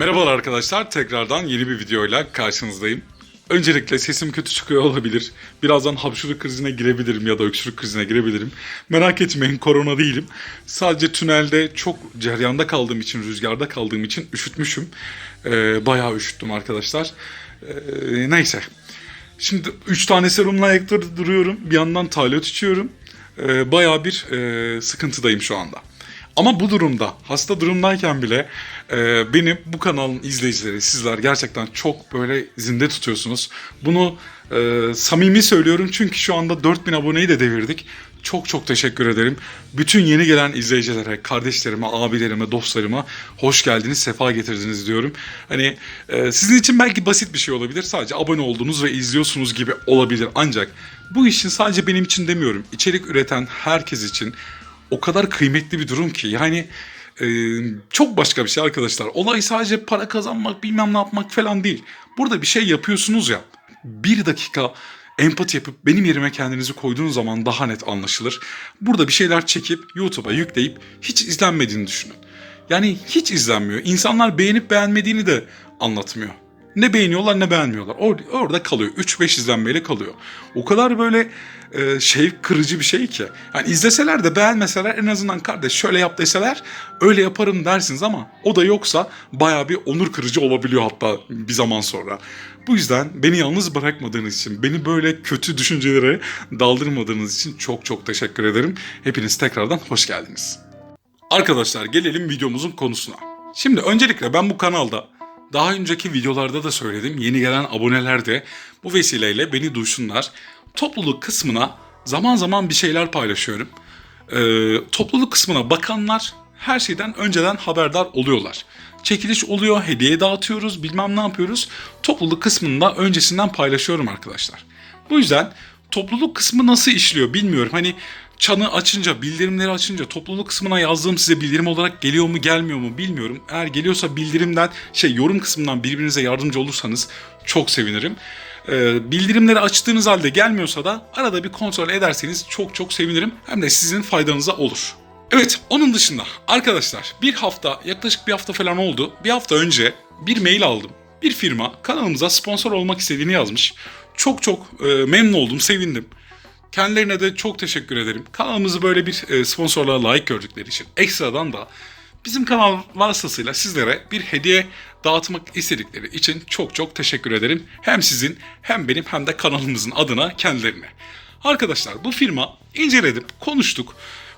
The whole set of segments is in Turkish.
Merhabalar arkadaşlar, tekrardan yeni bir videoyla karşınızdayım. Öncelikle sesim kötü çıkıyor olabilir. Birazdan hapşuruk krizine girebilirim ya da öksürük krizine girebilirim. Merak etmeyin korona değilim. Sadece tünelde çok ceryanda kaldığım için, rüzgarda kaldığım için üşütmüşüm. Ee, bayağı üşüttüm arkadaşlar. Ee, neyse. Şimdi 3 tane serumla ayakta duruyorum. Bir yandan talyot içiyorum. Ee, bayağı bir e, sıkıntıdayım şu anda. Ama bu durumda, hasta durumdayken bile e, beni bu kanalın izleyicileri, sizler gerçekten çok böyle zinde tutuyorsunuz. Bunu e, samimi söylüyorum çünkü şu anda 4000 aboneyi de devirdik. Çok çok teşekkür ederim. Bütün yeni gelen izleyicilere, kardeşlerime, abilerime, dostlarıma hoş geldiniz, sefa getirdiniz diyorum. Hani e, sizin için belki basit bir şey olabilir. Sadece abone oldunuz ve izliyorsunuz gibi olabilir. Ancak bu işin sadece benim için demiyorum. İçerik üreten herkes için o kadar kıymetli bir durum ki yani e, çok başka bir şey arkadaşlar. Olay sadece para kazanmak bilmem ne yapmak falan değil. Burada bir şey yapıyorsunuz ya bir dakika empati yapıp benim yerime kendinizi koyduğunuz zaman daha net anlaşılır. Burada bir şeyler çekip YouTube'a yükleyip hiç izlenmediğini düşünün. Yani hiç izlenmiyor. İnsanlar beğenip beğenmediğini de anlatmıyor. Ne beğeniyorlar ne beğenmiyorlar. Or- orada kalıyor. 3-5 izlenmeyle kalıyor. O kadar böyle e, şey kırıcı bir şey ki. Yani izleseler de beğenmeseler en azından kardeş şöyle yap deseler öyle yaparım dersiniz ama o da yoksa baya bir onur kırıcı olabiliyor hatta bir zaman sonra. Bu yüzden beni yalnız bırakmadığınız için, beni böyle kötü düşüncelere daldırmadığınız için çok çok teşekkür ederim. Hepiniz tekrardan hoş geldiniz. Arkadaşlar gelelim videomuzun konusuna. Şimdi öncelikle ben bu kanalda daha önceki videolarda da söyledim. Yeni gelen aboneler de bu vesileyle beni duysunlar. Topluluk kısmına zaman zaman bir şeyler paylaşıyorum. Ee, topluluk kısmına bakanlar her şeyden önceden haberdar oluyorlar. Çekiliş oluyor, hediye dağıtıyoruz, bilmem ne yapıyoruz. Topluluk kısmında öncesinden paylaşıyorum arkadaşlar. Bu yüzden topluluk kısmı nasıl işliyor bilmiyorum. Hani çanı açınca, bildirimleri açınca topluluk kısmına yazdığım size bildirim olarak geliyor mu gelmiyor mu bilmiyorum. Eğer geliyorsa bildirimden şey yorum kısmından birbirinize yardımcı olursanız çok sevinirim. Ee, bildirimleri açtığınız halde gelmiyorsa da arada bir kontrol ederseniz çok çok sevinirim. Hem de sizin faydanıza olur. Evet onun dışında arkadaşlar bir hafta yaklaşık bir hafta falan oldu. Bir hafta önce bir mail aldım. Bir firma kanalımıza sponsor olmak istediğini yazmış. Çok çok e, memnun oldum, sevindim. Kendilerine de çok teşekkür ederim. Kanalımızı böyle bir e, sponsorluğa layık gördükleri için. Ekstradan da bizim kanal vasıtasıyla sizlere bir hediye dağıtmak istedikleri için çok çok teşekkür ederim. Hem sizin hem benim hem de kanalımızın adına kendilerine. Arkadaşlar bu firma inceledim, konuştuk.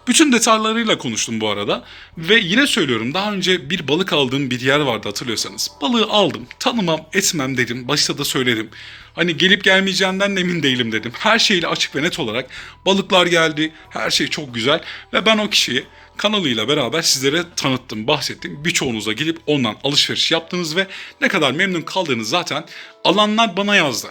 Bütün detaylarıyla konuştum bu arada. Ve yine söylüyorum daha önce bir balık aldığım bir yer vardı hatırlıyorsanız. Balığı aldım. Tanımam etmem dedim. Başta da söyledim. Hani gelip gelmeyeceğinden de emin değilim dedim. Her şeyle açık ve net olarak balıklar geldi. Her şey çok güzel. Ve ben o kişiyi kanalıyla beraber sizlere tanıttım, bahsettim. Birçoğunuza gidip ondan alışveriş yaptınız ve ne kadar memnun kaldığınız zaten alanlar bana yazdı.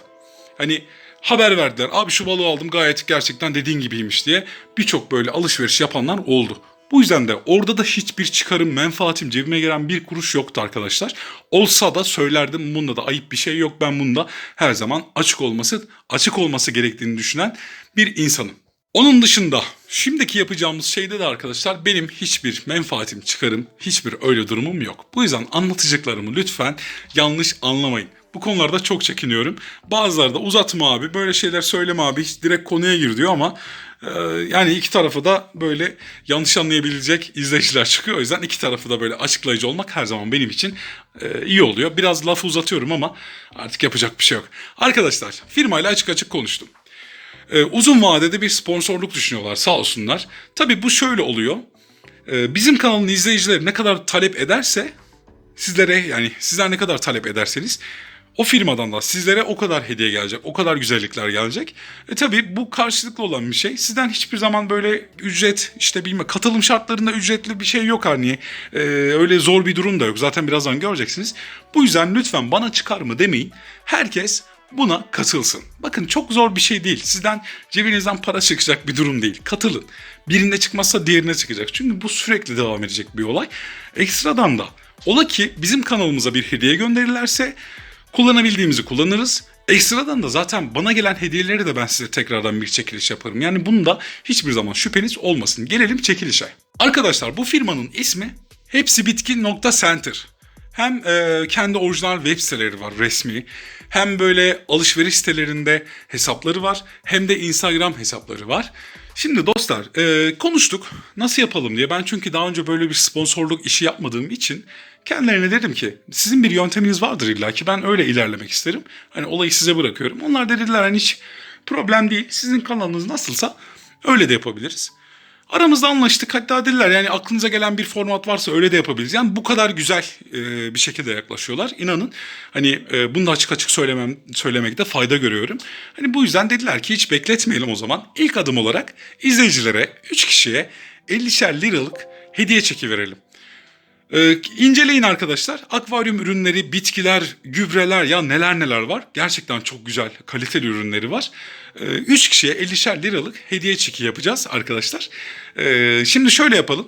Hani haber verdiler. Abi şu balığı aldım gayet gerçekten dediğin gibiymiş diye birçok böyle alışveriş yapanlar oldu. Bu yüzden de orada da hiçbir çıkarım, menfaatim, cebime giren bir kuruş yoktu arkadaşlar. Olsa da söylerdim bunda da ayıp bir şey yok. Ben bunda her zaman açık olması, açık olması gerektiğini düşünen bir insanım. Onun dışında şimdiki yapacağımız şeyde de arkadaşlar benim hiçbir menfaatim, çıkarım, hiçbir öyle durumum yok. Bu yüzden anlatacaklarımı lütfen yanlış anlamayın. Bu konularda çok çekiniyorum. Bazıları da uzatma abi böyle şeyler söyleme abi hiç direkt konuya gir diyor ama e, yani iki tarafı da böyle yanlış anlayabilecek izleyiciler çıkıyor. O yüzden iki tarafı da böyle açıklayıcı olmak her zaman benim için e, iyi oluyor. Biraz lafı uzatıyorum ama artık yapacak bir şey yok. Arkadaşlar firmayla açık açık konuştum. Ee, uzun vadede bir sponsorluk düşünüyorlar sağ olsunlar. Tabii bu şöyle oluyor. Bizim kanalın izleyicileri ne kadar talep ederse sizlere yani sizler ne kadar talep ederseniz o firmadan da sizlere o kadar hediye gelecek, o kadar güzellikler gelecek. E tabii bu karşılıklı olan bir şey. Sizden hiçbir zaman böyle ücret, işte bilme katılım şartlarında ücretli bir şey yok hani. E, öyle zor bir durum da yok. Zaten birazdan göreceksiniz. Bu yüzden lütfen bana çıkar mı demeyin. Herkes buna katılsın. Bakın çok zor bir şey değil. Sizden cebinizden para çıkacak bir durum değil. Katılın. Birinde çıkmazsa diğerine çıkacak. Çünkü bu sürekli devam edecek bir olay. Ekstradan da ola ki bizim kanalımıza bir hediye gönderirlerse kullanabildiğimizi kullanırız. Ekstradan da zaten bana gelen hediyeleri de ben size tekrardan bir çekiliş yaparım. Yani bunda hiçbir zaman şüpheniz olmasın. Gelelim çekilişe. Arkadaşlar bu firmanın ismi hepsi bitki.center. Hem e, kendi orijinal web siteleri var resmi. Hem böyle alışveriş sitelerinde hesapları var. Hem de Instagram hesapları var. Şimdi dostlar e, konuştuk nasıl yapalım diye. Ben çünkü daha önce böyle bir sponsorluk işi yapmadığım için kendilerine dedim ki sizin bir yönteminiz vardır illa ki ben öyle ilerlemek isterim. Hani olayı size bırakıyorum. Onlar dediler hani hiç problem değil. Sizin kanalınız nasılsa öyle de yapabiliriz. Aramızda anlaştık. Hatta dediler yani aklınıza gelen bir format varsa öyle de yapabiliriz. Yani bu kadar güzel e, bir şekilde yaklaşıyorlar. İnanın hani e, bunu da açık açık söylemem söylemekte fayda görüyorum. Hani bu yüzden dediler ki hiç bekletmeyelim o zaman. İlk adım olarak izleyicilere 3 kişiye 50'şer liralık hediye çeki verelim. Ee, inceleyin arkadaşlar. Akvaryum ürünleri, bitkiler, gübreler ya neler neler var. Gerçekten çok güzel, kaliteli ürünleri var. 3 kişiye 50'şer liralık hediye çeki yapacağız arkadaşlar. Ee, şimdi şöyle yapalım.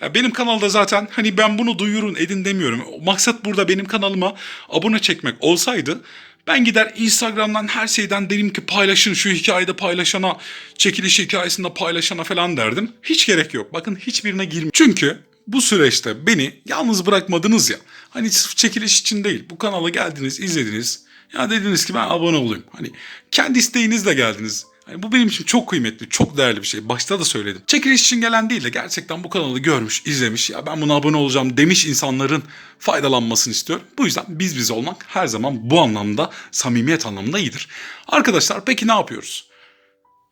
Ya benim kanalda zaten hani ben bunu duyurun edin demiyorum. Maksat burada benim kanalıma abone çekmek olsaydı ben gider Instagram'dan her şeyden derim ki paylaşın şu hikayede paylaşana, çekiliş hikayesinde paylaşana falan derdim. Hiç gerek yok. Bakın hiçbirine girmiyorum. Çünkü bu süreçte beni yalnız bırakmadınız ya. Hani sırf çekiliş için değil. Bu kanala geldiniz, izlediniz. Ya dediniz ki ben abone olayım. Hani kendi isteğinizle geldiniz. Hani bu benim için çok kıymetli, çok değerli bir şey. Başta da söyledim. Çekiliş için gelen değil de gerçekten bu kanalı görmüş, izlemiş. Ya ben buna abone olacağım demiş insanların faydalanmasını istiyorum. Bu yüzden biz biz olmak her zaman bu anlamda, samimiyet anlamında iyidir. Arkadaşlar peki ne yapıyoruz?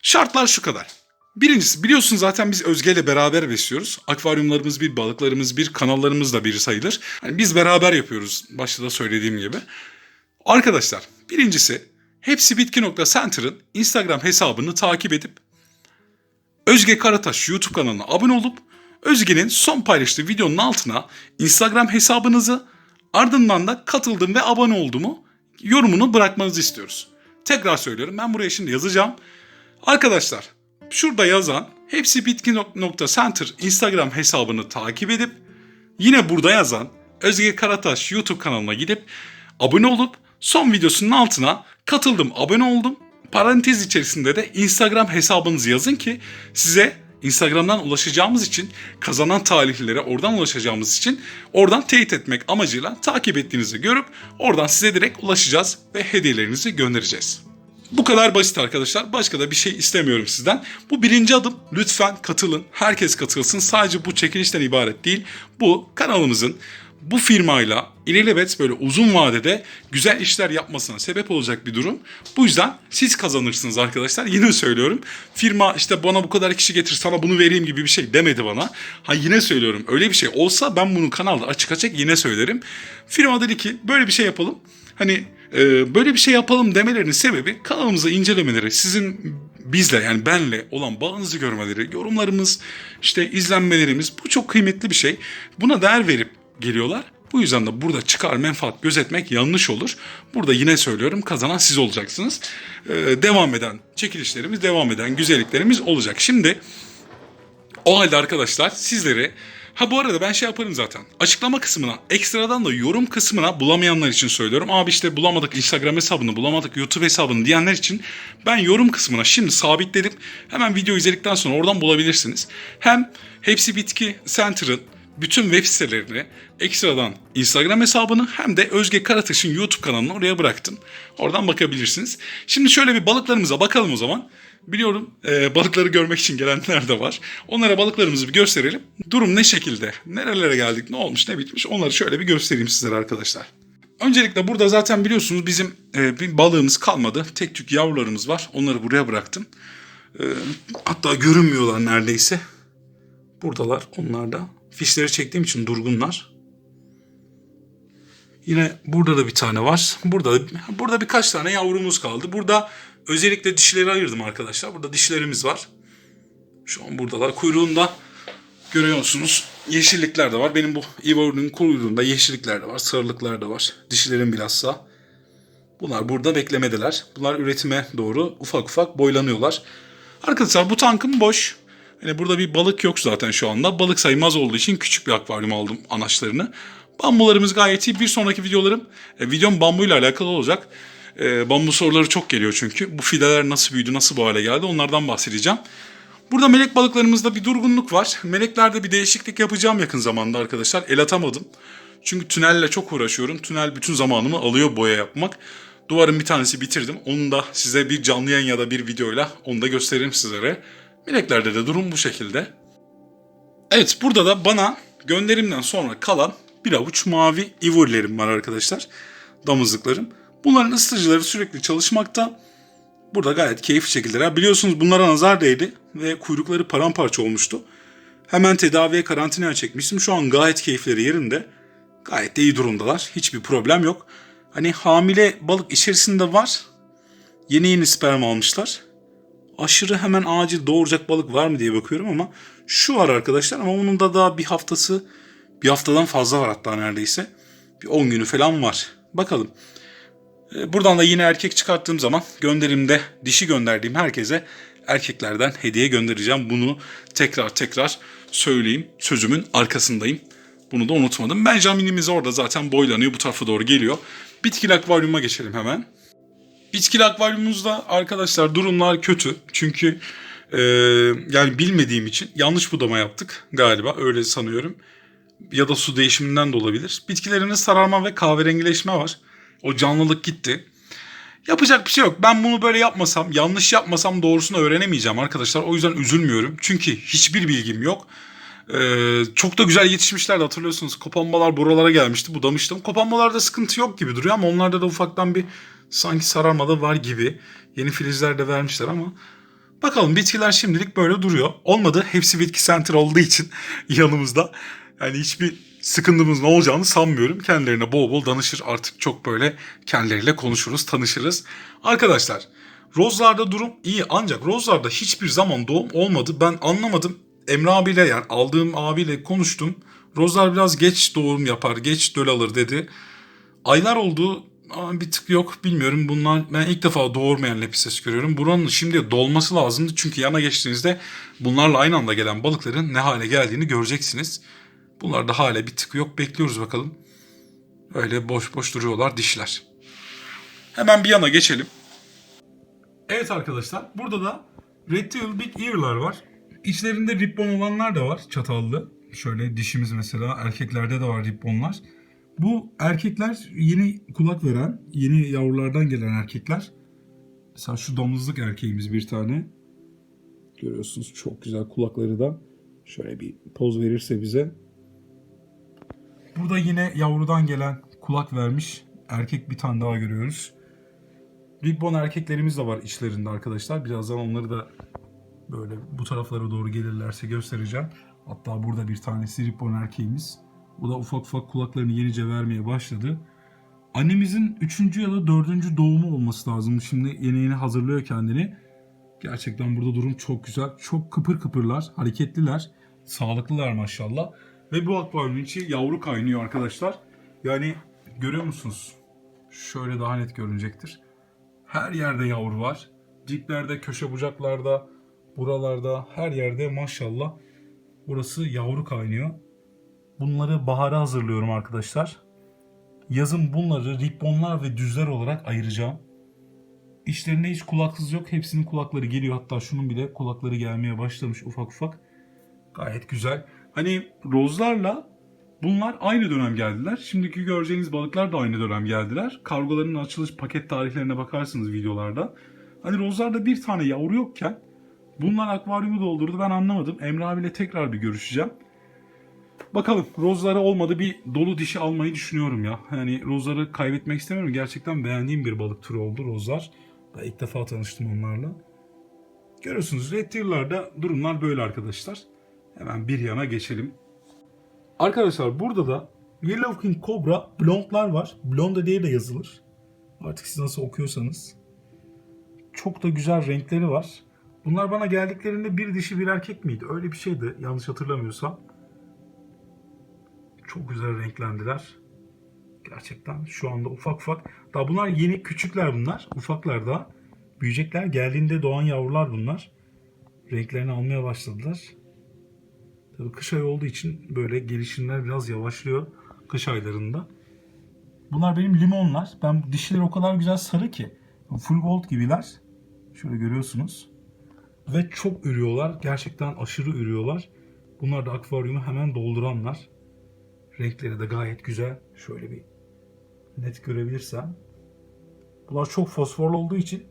Şartlar şu kadar. Birincisi biliyorsun zaten biz Özge ile beraber besliyoruz. Akvaryumlarımız bir, balıklarımız bir, kanallarımız da bir sayılır. Yani biz beraber yapıyoruz başta da söylediğim gibi. Arkadaşlar birincisi hepsi bitki.center'ın Instagram hesabını takip edip Özge Karataş YouTube kanalına abone olup Özge'nin son paylaştığı videonun altına Instagram hesabınızı ardından da katıldım ve abone oldumu yorumunu bırakmanızı istiyoruz. Tekrar söylüyorum ben buraya şimdi yazacağım. Arkadaşlar şurada yazan hepsi bitki.center Instagram hesabını takip edip yine burada yazan Özge Karataş YouTube kanalına gidip abone olup son videosunun altına katıldım, abone oldum. Parantez içerisinde de Instagram hesabınızı yazın ki size Instagram'dan ulaşacağımız için kazanan talihlilere oradan ulaşacağımız için oradan teyit etmek amacıyla takip ettiğinizi görüp oradan size direkt ulaşacağız ve hediyelerinizi göndereceğiz. Bu kadar basit arkadaşlar. Başka da bir şey istemiyorum sizden. Bu birinci adım. Lütfen katılın. Herkes katılsın. Sadece bu çekilişten ibaret değil. Bu kanalımızın bu firmayla ilelebet böyle uzun vadede güzel işler yapmasına sebep olacak bir durum. Bu yüzden siz kazanırsınız arkadaşlar. Yine söylüyorum. Firma işte bana bu kadar kişi getir sana bunu vereyim gibi bir şey demedi bana. Ha yine söylüyorum. Öyle bir şey olsa ben bunu kanalda açık açık yine söylerim. Firma dedi ki böyle bir şey yapalım. Hani böyle bir şey yapalım demelerinin sebebi kanalımızı incelemeleri, sizin bizle yani benle olan bağınızı görmeleri, yorumlarımız, işte izlenmelerimiz bu çok kıymetli bir şey. Buna değer verip geliyorlar. Bu yüzden de burada çıkar menfaat gözetmek yanlış olur. Burada yine söylüyorum kazanan siz olacaksınız. Ee, devam eden çekilişlerimiz, devam eden güzelliklerimiz olacak. Şimdi o halde arkadaşlar sizlere Ha bu arada ben şey yaparım zaten. Açıklama kısmına, ekstradan da yorum kısmına bulamayanlar için söylüyorum. Abi işte bulamadık Instagram hesabını, bulamadık YouTube hesabını diyenler için ben yorum kısmına şimdi sabitledim. Hemen video izledikten sonra oradan bulabilirsiniz. Hem Hepsi Bitki Center'ın bütün web sitelerini ekstradan Instagram hesabını hem de Özge Karataş'ın YouTube kanalını oraya bıraktım. Oradan bakabilirsiniz. Şimdi şöyle bir balıklarımıza bakalım o zaman. Biliyorum e, balıkları görmek için gelenler de var. Onlara balıklarımızı bir gösterelim. Durum ne şekilde, nerelere geldik, ne olmuş, ne bitmiş onları şöyle bir göstereyim sizlere arkadaşlar. Öncelikle burada zaten biliyorsunuz bizim e, bir balığımız kalmadı. Tek tük yavrularımız var. Onları buraya bıraktım. E, hatta görünmüyorlar neredeyse. Buradalar onlar da. Fişleri çektiğim için durgunlar. Yine burada da bir tane var. Burada burada birkaç tane yavrumuz kaldı. Burada özellikle dişleri ayırdım arkadaşlar. Burada dişlerimiz var. Şu an buradalar. Kuyruğunda görüyorsunuz yeşillikler de var. Benim bu Evo'nun kuyruğunda yeşillikler de var. Sarılıklar da var. Dişlerim bilhassa. Bunlar burada beklemedeler. Bunlar üretime doğru ufak ufak boylanıyorlar. Arkadaşlar bu tankım boş. Yani burada bir balık yok zaten şu anda. Balık sayılmaz olduğu için küçük bir akvaryum aldım anaçlarını. Bambularımız gayet iyi. Bir sonraki videolarım, e, videom bambuyla alakalı olacak. E, bambu soruları çok geliyor çünkü. Bu fideler nasıl büyüdü, nasıl bu hale geldi onlardan bahsedeceğim. Burada melek balıklarımızda bir durgunluk var. Meleklerde bir değişiklik yapacağım yakın zamanda arkadaşlar. El atamadım. Çünkü tünelle çok uğraşıyorum. Tünel bütün zamanımı alıyor boya yapmak. Duvarın bir tanesi bitirdim. Onu da size bir canlı yayın ya da bir videoyla onu da gösteririm sizlere. Mineklerde de durum bu şekilde. Evet burada da bana gönderimden sonra kalan bir avuç mavi ivorilerim var arkadaşlar. Damızlıklarım. Bunların ısıtıcıları sürekli çalışmakta. Burada gayet keyifli şekilde. Biliyorsunuz bunlara nazar değdi ve kuyrukları paramparça olmuştu. Hemen tedaviye karantinaya çekmiştim. Şu an gayet keyifleri yerinde. Gayet de iyi durumdalar. Hiçbir problem yok. Hani hamile balık içerisinde var. Yeni yeni sperm almışlar. Aşırı hemen acil doğuracak balık var mı diye bakıyorum ama şu var arkadaşlar ama onun da daha bir haftası bir haftadan fazla var hatta neredeyse. Bir 10 günü falan var. Bakalım. Ee, Buradan da yine erkek çıkarttığım zaman gönderimde dişi gönderdiğim herkese erkeklerden hediye göndereceğim. Bunu tekrar tekrar söyleyeyim. Sözümün arkasındayım. Bunu da unutmadım. Benjamin'imiz orada zaten boylanıyor. Bu tarafa doğru geliyor. Bitkili akvaryuma geçelim hemen. Bitkili akvaryumumuzda arkadaşlar durumlar kötü. Çünkü e, yani bilmediğim için yanlış budama yaptık galiba öyle sanıyorum. Ya da su değişiminden de olabilir. Bitkilerinde sararma ve kahverengileşme var. O canlılık gitti. Yapacak bir şey yok. Ben bunu böyle yapmasam, yanlış yapmasam doğrusunu öğrenemeyeceğim arkadaşlar. O yüzden üzülmüyorum. Çünkü hiçbir bilgim yok. Ee, çok da güzel yetişmişlerdi hatırlıyorsunuz. Kopanmalar buralara gelmişti. Budamıştım. Kopanmalarda sıkıntı yok gibi duruyor ama onlarda da ufaktan bir sanki sararma da var gibi. Yeni filizler de vermişler ama bakalım bitkiler şimdilik böyle duruyor. Olmadı hepsi bitki center olduğu için yanımızda. Yani hiçbir sıkıntımız ne olacağını sanmıyorum. Kendilerine bol bol danışır artık çok böyle kendileriyle konuşuruz, tanışırız. Arkadaşlar Rozlarda durum iyi ancak Rozlarda hiçbir zaman doğum olmadı. Ben anlamadım. Emre abiyle yani aldığım abiyle konuştum. Rozlar biraz geç doğum yapar, geç döl alır dedi. Aylar oldu ama bir tık yok bilmiyorum. Bunlar ben ilk defa doğurmayan lepises görüyorum. Buranın şimdi dolması lazımdı çünkü yana geçtiğinizde bunlarla aynı anda gelen balıkların ne hale geldiğini göreceksiniz. Bunlarda hala bir tık yok. Bekliyoruz bakalım. Öyle boş boş duruyorlar dişler. Hemen bir yana geçelim. Evet arkadaşlar burada da Red Tail Big Ear'lar var. İçlerinde ribbon olanlar da var çatallı. Şöyle dişimiz mesela erkeklerde de var ribbonlar. Bu erkekler yeni kulak veren, yeni yavrulardan gelen erkekler. Mesela şu damızlık erkeğimiz bir tane. Görüyorsunuz çok güzel kulakları da. Şöyle bir poz verirse bize. Burada yine yavrudan gelen kulak vermiş erkek bir tane daha görüyoruz. Ribbon erkeklerimiz de var içlerinde arkadaşlar. Birazdan onları da böyle bu taraflara doğru gelirlerse göstereceğim. Hatta burada bir tanesi Ribbon erkeğimiz. Bu da ufak ufak kulaklarını yenice vermeye başladı. Annemizin 3. ya da 4. doğumu olması lazım. Şimdi yeni yeni hazırlıyor kendini. Gerçekten burada durum çok güzel. Çok kıpır kıpırlar, hareketliler, sağlıklılar maşallah. Ve bu akvaryumun içi yavru kaynıyor arkadaşlar. Yani görüyor musunuz? Şöyle daha net görünecektir. Her yerde yavru var. Diplerde, köşe bucaklarda, buralarda, her yerde maşallah. Burası yavru kaynıyor. Bunları bahara hazırlıyorum arkadaşlar. Yazın bunları ribbonlar ve düzler olarak ayıracağım. İçlerinde hiç kulaksız yok. Hepsinin kulakları geliyor. Hatta şunun bile kulakları gelmeye başlamış ufak ufak. Gayet güzel. Hani rozlarla bunlar aynı dönem geldiler. Şimdiki göreceğiniz balıklar da aynı dönem geldiler. Kargoların açılış paket tarihlerine bakarsınız videolarda. Hani rozlarda bir tane yavru yokken bunlar akvaryumu doldurdu. Ben anlamadım. Emre abiyle tekrar bir görüşeceğim. Bakalım rozlara olmadı bir dolu dişi almayı düşünüyorum ya. Yani rozları kaybetmek istemiyorum. Gerçekten beğendiğim bir balık türü oldu rozlar. İlk defa tanıştım onlarla. Görüyorsunuz Red Tail'larda durumlar böyle arkadaşlar. Hemen bir yana geçelim. Arkadaşlar burada da Yellow King Cobra blondlar var. Blonde diye de yazılır. Artık siz nasıl okuyorsanız. Çok da güzel renkleri var. Bunlar bana geldiklerinde bir dişi bir erkek miydi? Öyle bir şeydi yanlış hatırlamıyorsam. Çok güzel renklendiler. Gerçekten şu anda ufak ufak. Daha bunlar yeni küçükler bunlar. Ufaklar daha. Büyüyecekler. Geldiğinde doğan yavrular bunlar. Renklerini almaya başladılar. Tabii kış ayı olduğu için böyle gelişimler biraz yavaşlıyor kış aylarında. Bunlar benim limonlar. Ben dişleri o kadar güzel sarı ki. Full gold gibiler. Şöyle görüyorsunuz. Ve çok ürüyorlar. Gerçekten aşırı ürüyorlar. Bunlar da akvaryumu hemen dolduranlar. Renkleri de gayet güzel. Şöyle bir net görebilirsem. Bunlar çok fosforlu olduğu için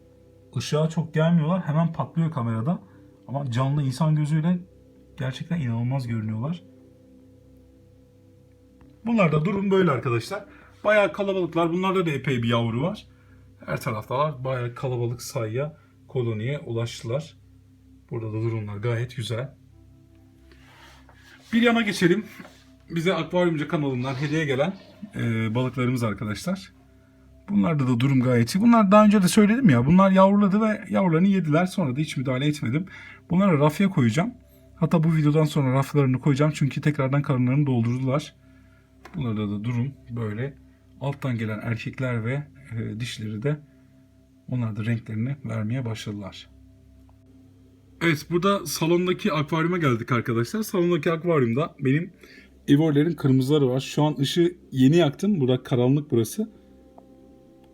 ışığa çok gelmiyorlar. Hemen patlıyor kamerada. Ama canlı insan gözüyle gerçekten inanılmaz görünüyorlar. Bunlar da durum böyle arkadaşlar. Bayağı kalabalıklar. Bunlarda da epey bir yavru var. Her taraftalar. Bayağı kalabalık sayıya koloniye ulaştılar. Burada da durumlar gayet güzel. Bir yana geçelim. Bize Akvaryumcu kanalından hediye gelen e, balıklarımız arkadaşlar. Bunlarda da durum gayet iyi. Bunlar daha önce de söyledim ya. Bunlar yavruladı ve yavrularını yediler. Sonra da hiç müdahale etmedim. Bunları rafya koyacağım. Hatta bu videodan sonra raflarını koyacağım. Çünkü tekrardan karınlarını doldurdular. Bunlarda da durum böyle. Alttan gelen erkekler ve e, dişleri de onlar da renklerini vermeye başladılar. Evet burada salondaki akvaryuma geldik arkadaşlar. Salondaki akvaryumda benim Evor'lerin kırmızıları var. Şu an ışığı yeni yaktım. Burada karanlık burası.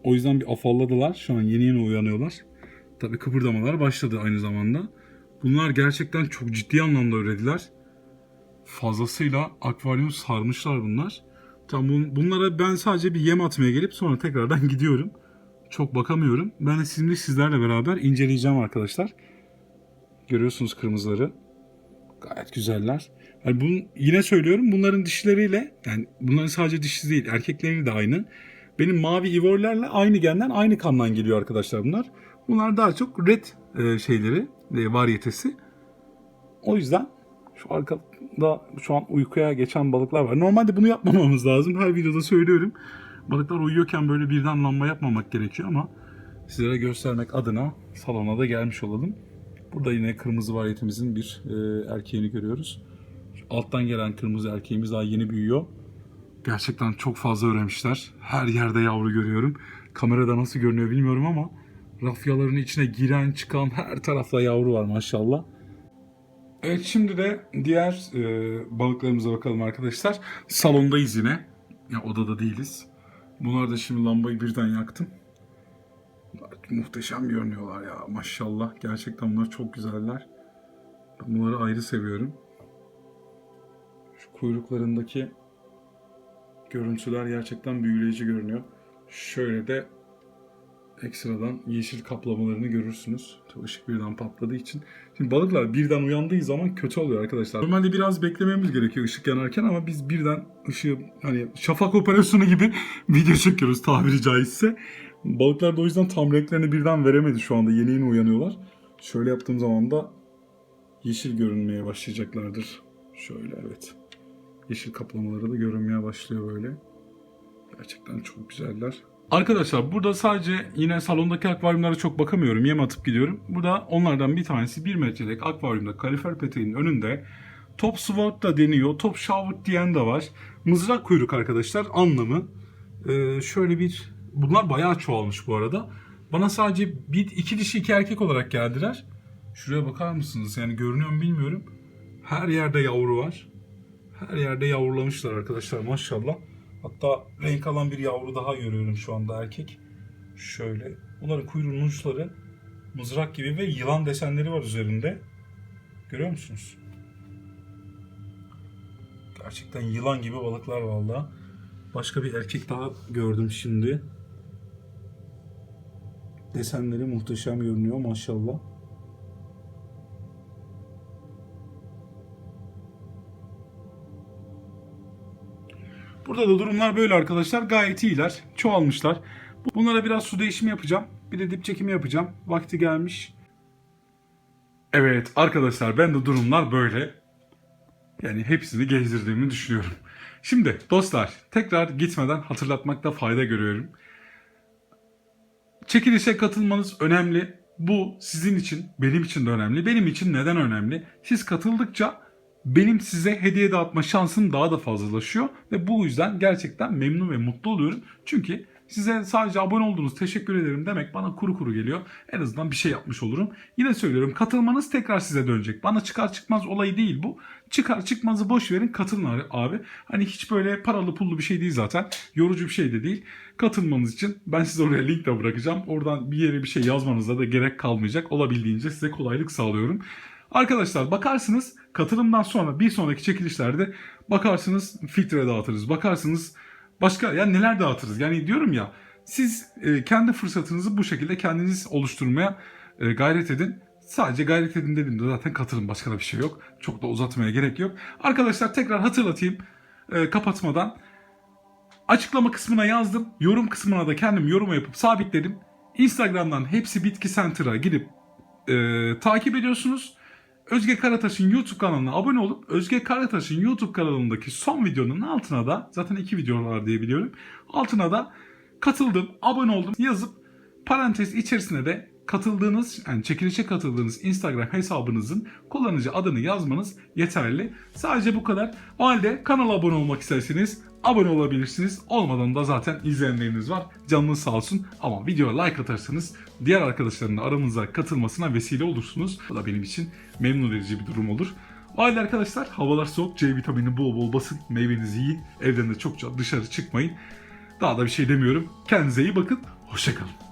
O yüzden bir afalladılar. Şu an yeni yeni uyanıyorlar. Tabii kıpırdamalar başladı aynı zamanda. Bunlar gerçekten çok ciddi anlamda ürediler. Fazlasıyla akvaryum sarmışlar bunlar. Tamam bun- bunlara ben sadece bir yem atmaya gelip sonra tekrardan gidiyorum. Çok bakamıyorum. Ben de şimdi sizlerle beraber inceleyeceğim arkadaşlar. Görüyorsunuz kırmızıları. Gayet güzeller. Yani bunu yine söylüyorum bunların dişleriyle yani bunların sadece dişi değil erkekleri de aynı. Benim mavi ivorlerle aynı genden aynı kandan geliyor arkadaşlar bunlar. Bunlar daha çok red e, şeyleri e, varyetesi. O yüzden şu arkada şu an uykuya geçen balıklar var. Normalde bunu yapmamamız lazım. Her videoda söylüyorum. Balıklar uyuyorken böyle birden lamba yapmamak gerekiyor ama sizlere göstermek adına salona da gelmiş olalım. Burada yine kırmızı varyetimizin bir e, erkeğini görüyoruz. Şu alttan gelen kırmızı erkeğimiz daha yeni büyüyor. Gerçekten çok fazla öremişler. Her yerde yavru görüyorum. Kamerada nasıl görünüyor bilmiyorum ama rafyaların içine giren çıkan her tarafta yavru var maşallah. Evet şimdi de diğer e, balıklarımıza bakalım arkadaşlar. Salondayız yine. Ya odada değiliz. Bunlar da şimdi lambayı birden yaktım. Bunlar muhteşem görünüyorlar ya maşallah. Gerçekten bunlar çok güzeller. Ben bunları ayrı seviyorum. Şu kuyruklarındaki görüntüler gerçekten büyüleyici görünüyor. Şöyle de ekstradan yeşil kaplamalarını görürsünüz. Tabii ışık birden patladığı için. Şimdi balıklar birden uyandığı zaman kötü oluyor arkadaşlar. Normalde biraz beklememiz gerekiyor ışık yanarken ama biz birden ışığı hani şafak operasyonu gibi video çekiyoruz tabiri caizse. Balıklar da o yüzden tam renklerini birden veremedi şu anda. Yeni yeni uyanıyorlar. Şöyle yaptığım zaman da yeşil görünmeye başlayacaklardır. Şöyle evet. Yeşil kaplamaları da görünmeye başlıyor böyle. Gerçekten çok güzeller. Arkadaşlar burada sadece yine salondaki akvaryumlara çok bakamıyorum. Yem atıp gidiyorum. Burada onlardan bir tanesi 1 metrelik akvaryumda kalifer peteğinin önünde top sword da deniyor. Top shower diyen de var. Mızrak kuyruk arkadaşlar anlamı. Ee, şöyle bir bunlar bayağı çoğalmış bu arada. Bana sadece bir iki dişi iki erkek olarak geldiler. Şuraya bakar mısınız? Yani görünüyor mu bilmiyorum. Her yerde yavru var. Her yerde yavrulamışlar arkadaşlar maşallah. Hatta renk alan bir yavru daha görüyorum şu anda erkek. Şöyle. Bunların kuyruğunun uçları mızrak gibi ve yılan desenleri var üzerinde. Görüyor musunuz? Gerçekten yılan gibi balıklar valla. Başka bir erkek daha gördüm şimdi. Desenleri muhteşem görünüyor maşallah. Burada da durumlar böyle arkadaşlar. Gayet iyiler. Çoğalmışlar. Bunlara biraz su değişimi yapacağım. Bir de dip çekimi yapacağım. Vakti gelmiş. Evet arkadaşlar ben de durumlar böyle. Yani hepsini gezdirdiğimi düşünüyorum. Şimdi dostlar tekrar gitmeden hatırlatmakta fayda görüyorum. Çekilişe katılmanız önemli. Bu sizin için, benim için de önemli. Benim için neden önemli? Siz katıldıkça benim size hediye dağıtma şansım daha da fazlalaşıyor ve bu yüzden gerçekten memnun ve mutlu oluyorum. Çünkü size sadece abone oldunuz, teşekkür ederim demek bana kuru kuru geliyor. En azından bir şey yapmış olurum. Yine söylüyorum katılmanız tekrar size dönecek. Bana çıkar çıkmaz olayı değil bu. Çıkar çıkmazı boş verin katılın abi. Hani hiç böyle paralı pullu bir şey değil zaten. Yorucu bir şey de değil. Katılmanız için ben size oraya link de bırakacağım. Oradan bir yere bir şey yazmanıza da gerek kalmayacak. Olabildiğince size kolaylık sağlıyorum. Arkadaşlar bakarsınız katılımdan sonra bir sonraki çekilişlerde bakarsınız filtre dağıtırız. Bakarsınız başka ya neler dağıtırız. Yani diyorum ya siz e, kendi fırsatınızı bu şekilde kendiniz oluşturmaya e, gayret edin. Sadece gayret edin dediğimde zaten katılın başka da bir şey yok. Çok da uzatmaya gerek yok. Arkadaşlar tekrar hatırlatayım e, kapatmadan. Açıklama kısmına yazdım. Yorum kısmına da kendim yorum yapıp sabitledim. Instagram'dan hepsi bitki center'a gidip e, takip ediyorsunuz. Özge Karataş'ın YouTube kanalına abone olup Özge Karataş'ın YouTube kanalındaki son videonun altına da zaten iki video var diye biliyorum. Altına da katıldım, abone oldum yazıp parantez içerisine de katıldığınız yani çekilişe katıldığınız Instagram hesabınızın kullanıcı adını yazmanız yeterli. Sadece bu kadar. O halde kanala abone olmak isterseniz abone olabilirsiniz. Olmadan da zaten izleyenleriniz var. Canınız sağ olsun. Ama videoya like atarsanız diğer arkadaşların da aramıza katılmasına vesile olursunuz. Bu da benim için memnun edici bir durum olur. O halde arkadaşlar havalar soğuk. C vitamini bol bol basın. Meyvenizi yiyin. Evden de çokça dışarı çıkmayın. Daha da bir şey demiyorum. Kendinize iyi bakın. Hoşçakalın.